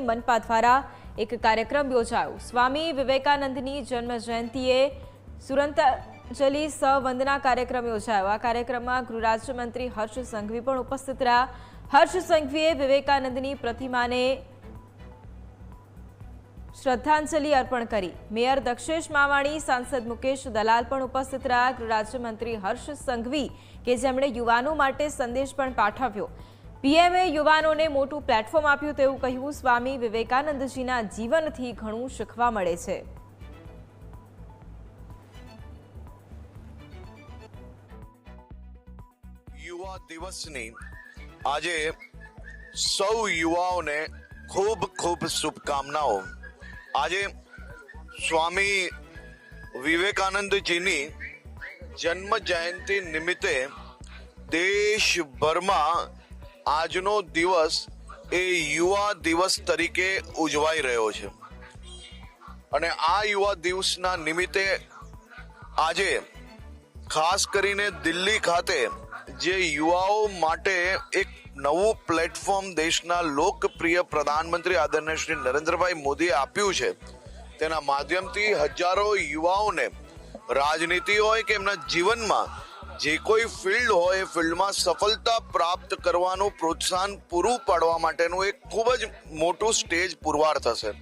મનપા દ્વારા એક કાર્યક્રમ યોજાયો. સ્વામી વિવેકાનંદની જન્મ જયંતિએ સુરંતાજલિ સવંદના કાર્યક્રમ યોજાયો. આ કાર્યક્રમમાં ગૃહ હર્ષ સંઘવી પણ ઉપસ્થિત રહ્યા. હર્ષ સંઘવીએ વિવેકાનંદની પ્રતિમાને શ્રદ્ધાંજલિ અર્પણ કરી. મેયર દક્ષેશ માવાણી, સાંસદ મુકેશ દલાલ પણ ઉપસ્થિત રહ્યા. ગૃહ રાજ્યમંત્રી હર્ષ સંઘવી, કે જેમણે યુવાનો માટે સંદેશ પણ પાઠવ્યો. પીએમએ યુવાનોને મોટું પ્લેટફોર્મ આપ્યું તેવું કહ્યું સ્વામી વિવેકાનંદજીના જીવનથી ઘણું શીખવા મળે છે. યુવા દિવસની આજે સૌ યુવાઓને ખૂબ ખૂબ શુભકામનાઓ. આજે સ્વામી વિવેકાનંદજીની જન્મ જયંતિ નિમિત્તે દેશભરમાં આજનો દિવસ એ યુવા દિવસ તરીકે ઉજવાઈ રહ્યો છે. અને આ યુવા દિવસના નિમિત્તે આજે ખાસ કરીને દિલ્હી ખાતે જે યુવાઓ માટે એક નવું પ્લેટફોર્મ દેશના લોકપ્રિય પ્રધાનમંત્રી આદરણીય શ્રી નરેન્દ્રભાઈ મોદીએ આપ્યું છે. તેના માધ્યમથી હજારો યુવાઓને રાજનીતિ હોય કે એમના જીવનમાં જે કોઈ ફિલ્ડ હોય એ ફિલ્ડમાં સફળતા પ્રાપ્ત કરવાનું પ્રોત્સાહન પૂરું પાડવા માટેનું એક ખૂબ જ મોટું સ્ટેજ પુરવાર થશે.